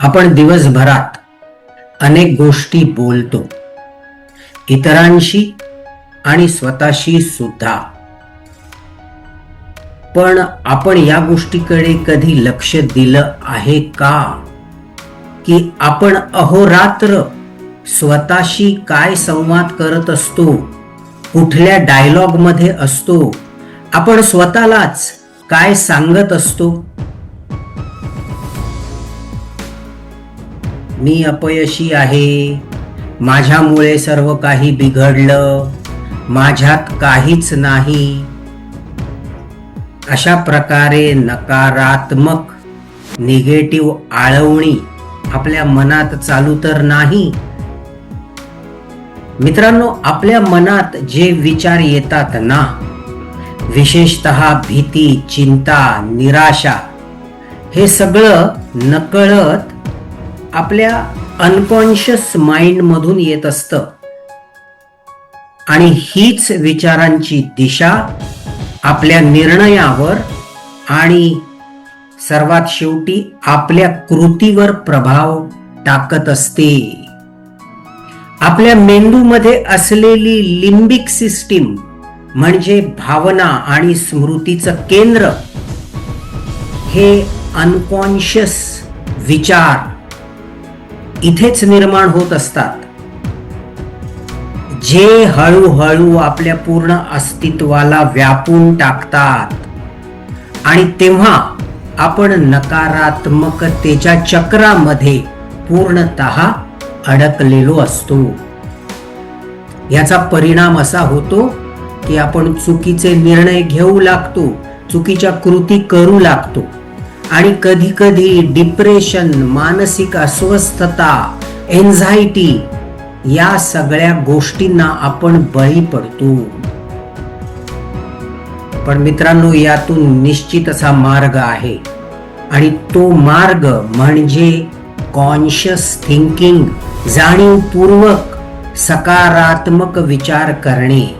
आपण दिवसभरात अनेक गोष्टी बोलतो. इतरांशी आणि स्वतःशी सुद्धा. पण आपण या गोष्टीकडे कधी लक्ष दिलं आहे का? की आपण अहोरात्र स्वतःशी काय संवाद करत असतो? कुठल्या डायलॉगमध्ये असतो? आपण स्वतःलाच काय सांगत असतो? मी अपयशी आहे. माझ्यामुळे सर्व काही बिघडलं. माझ्यात काहीच नाही. अशा प्रकारे नकारात्मक निगेटिव्ह आळवणी आपल्या मनात चालू तर नाही. मित्रांनो आपल्या मनात जे विचार येतात ना विशेषत भीती चिंता निराशा हे सगळं नकळत आपल्या अनकॉन्शियस माइंड मधून येत असतं. आणि हीच विचारांची दिशा आपल्या निर्णयावर आणि सर्वात शेवटी आपल्या कृतीवर प्रभाव टाकत असते. आपल्या मेंदूमध्ये असलेली लिंबिक सिस्टीम म्हणजे भावना आणि स्मृतीचं केंद्र हे अनकॉन्शियस विचार इथेच निर्माण होत असतात. जे हळूहळू आपल्या पूर्ण अस्तित्वाला व्यापून टाकतात. आणि तेव्हा आपण नकारात्मकतेच्या चक्रामध्ये पूर्णतः अडकलेलो असतो. याचा परिणाम असा होतो की आपण चुकीचे निर्णय घेऊ लागतो चुकीच्या कृती करू लागतो. आणि कधी कधी डिप्रेशन मानसिक अस्वस्थता एन्झायटी या सगळ्या गोष्टींना आपण बळी पडतो. पण मित्रांनो यातून निश्चित असा मार्ग आहे. आणि तो मार्ग म्हणजे कॉन्शियस थिंकिंग जाणीवपूर्वक सकारात्मक विचार करणे.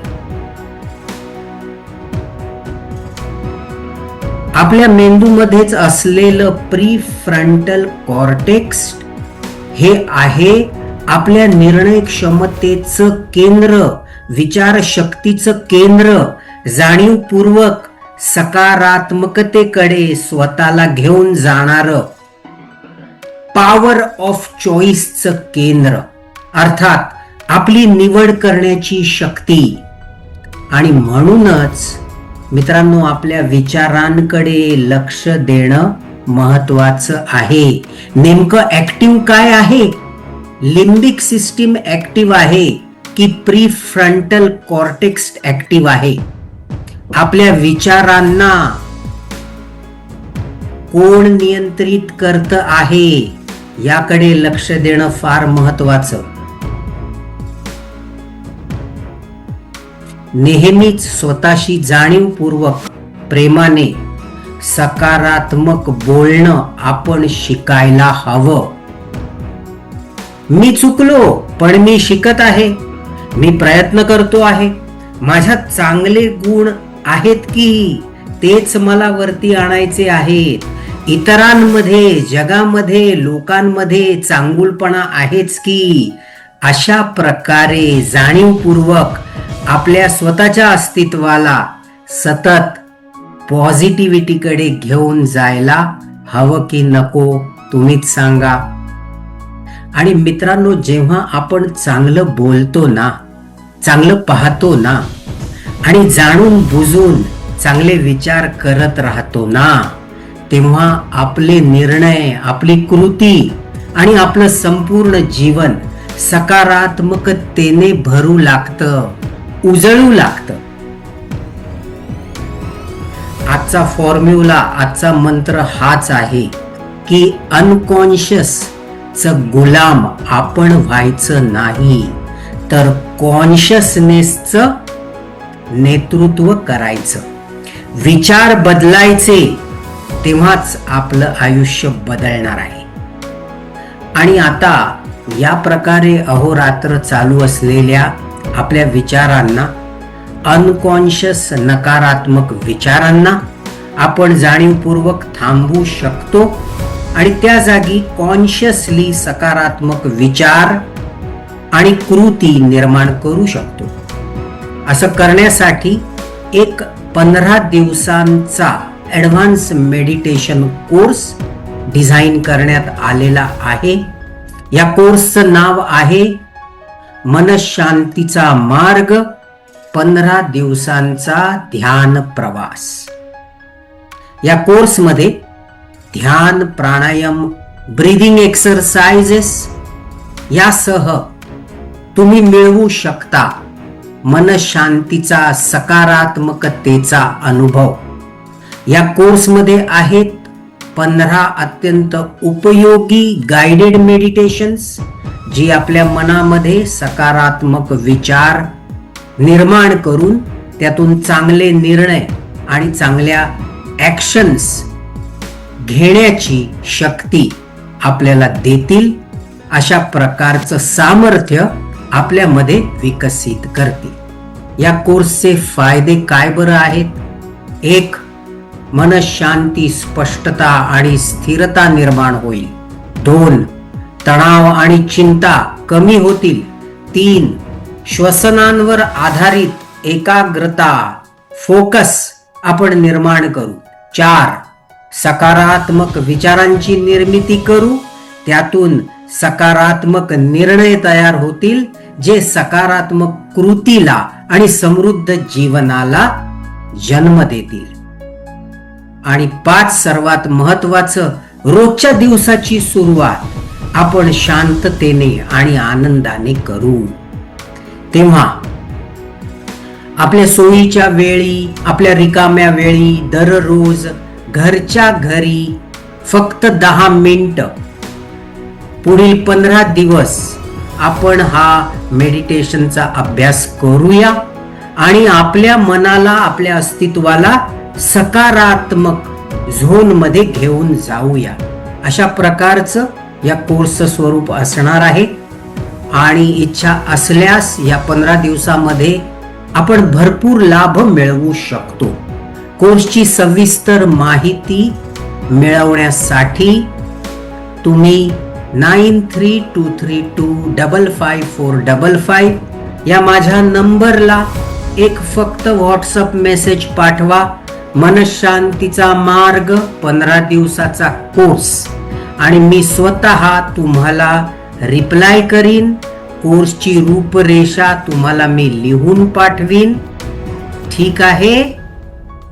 आपल्या मेंदूमध्येच असलेलं प्री फ्रंटल कॉर्टेक्स हे आहे आपल्या निर्णय क्षमतेचं केंद्र विचार शक्तीचं केंद्र जाणीवपूर्वक सकारात्मकतेकडे स्वतःला घेऊन जाणार पॉवर ऑफ चॉईसचं केंद्र. अर्थात आपली निवड करण्याची शक्ती. आणि म्हणूनच मित्रांनो आपल्या विचारांकडे लक्ष देणं महत्वाचं आहे. नेमकं ऍक्टिव्ह काय आहे? लिंबिक सिस्टीम ऍक्टिव्ह आहे की प्री फ्रंटल कॉर्टेक्स ऍक्टिव्ह आहे? आपल्या विचारांना कोण नियंत्रित करत आहे? याकडे लक्ष देणं फार महत्वाचं नेहमीच स्वतःशी जाणीवपूर्वक प्रेमाने सकारात्मक बोलणं आपण शिकायला हवं. मी चुकलो पण मी शिकत आहे. मी प्रयत्न करतो आहे. माझ्यात चांगले गुण आहेत की तेच मला वरती आणायचे आहेत. इतरांमध्ये जगामध्ये लोकांमध्ये चांगुलपणा आहेच की अशा प्रकारे जाणीवपूर्वक आपल्या स्वतःच्या अस्तित्वाला सतत पॉझिटिव्हिटीकडे घेऊन जायला हवं की नको तुम्हीच सांगा. आणि मित्रांनो जेव्हा आपण चांगलं बोलतो ना चांगलं पाहतो ना आणि जाणून बुजून चांगले विचार करत राहतो ना तेव्हा आपले निर्णय आपली कृती आणि आपलं संपूर्ण जीवन सकारात्मकतेने भरू लागतं. उजळू लागतं. आजचा फॉर्म्युला आजचा मंत्र हाच आहे की अनकॉन्शियस च गुलाम आपण व्हायचं नाही तर कॉन्शियसनेसचं नेतृत्व करायचं. विचार बदलायचे तेव्हाच आपलं आयुष्य बदलणार आहे. आणि आता या प्रकारे अहोरात्र चालू असलेल्या आपल्या विचारांना अनकॉन्शियस नकारात्मक विचारांना आपण जाणीवपूर्वक थांबवू शकतो आणि त्या जागी कॉन्शियसली सकारात्मक विचार आणि कृती निर्माण करू शकतो. असं करण्यासाठी एक पंधरा दिवसांचा ॲडव्हान्स मेडिटेशन कोर्स डिझाईन करण्यात आलेला आहे. या कोर्सचं नाव आहे मनशांतीचा मार्ग पंधरा दिवसांचा ध्यान प्रवास. या कोर्समध्ये ध्यान प्राणायाम ब्रीदिंग एक्सरसाइजेस यासह तुम्ही मिळवू शकता मनशांतीचा सकारात्मकतेचा अनुभव. या कोर्समध्ये आहेत पंधरा अत्यंत उपयोगी गाइडेड मेडिटेशन्स जी आपल्या मनामध्ये सकारात्मक विचार निर्माण करून त्यातून चांगले निर्णय आणि चांगल्या ॲक्शन्स घेण्याची शक्ती आपल्याला देतील अशा प्रकारचं सामर्थ्य आपल्यामध्ये विकसित करतील. या कोर्सचे फायदे काय बरं आहेत? एक मनशांती स्पष्टता आणि स्थिरता निर्माण होईल. दोन तणाव आणि चिंता कमी होतील. तीन श्वसनांवर आधारित एकाग्रता फोकस आपण निर्माण करू. चार सकारात्मक विचारांची निर्मिती करू. त्यातून सकारात्मक निर्णय तयार होतील जे सकारात्मक कृतीला आणि समृद्ध जीवनाला जन्म देतील. आणि पाच सर्वात महत्वाचं रोजच्या दिवसाची सुरुवात. आपण शांततेने आणि आनंदाने करू. तेव्हा आपल्या सोयीच्या वेळी आपल्या रिकाम्या वेळी दररोज घरच्या घरी फक्त दहा मिनिट. पुढील पंधरा दिवस आपण हा मेडिटेशनचा अभ्यास करूया आणि आपल्या मनाला आपल्या अस्तित्वाला सकारात्मक झोनमध्ये घेऊन जाऊया. अशा प्रकारचं या कोर्सचं स्वरूप असणार आहे. आणि इच्छा असल्यास या पंधरा दिवसामध्ये आपण भरपूर लाभ मिळवू शकतो. कोर्सची सविस्तर माहिती मिळवण्यासाठी तुम्ही nine three two three two double five four double five या माझ्या नंबरला एक फक्त व्हॉट्सअप मेसेज पाठवा. मनशांतीचा मार्ग पंधरा दिवसाचा कोर्स. आणि मी स्वतः तुम्हाला रिप्लाय करीन. कोर्सची रूपरेषा तुम्हाला मी लिहून पाठवीन. ठीक आहे?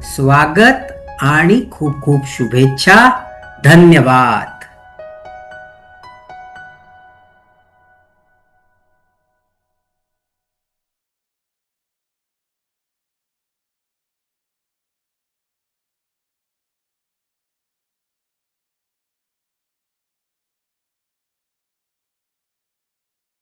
स्वागत आणि खूप खूप शुभेच्छा. धन्यवाद.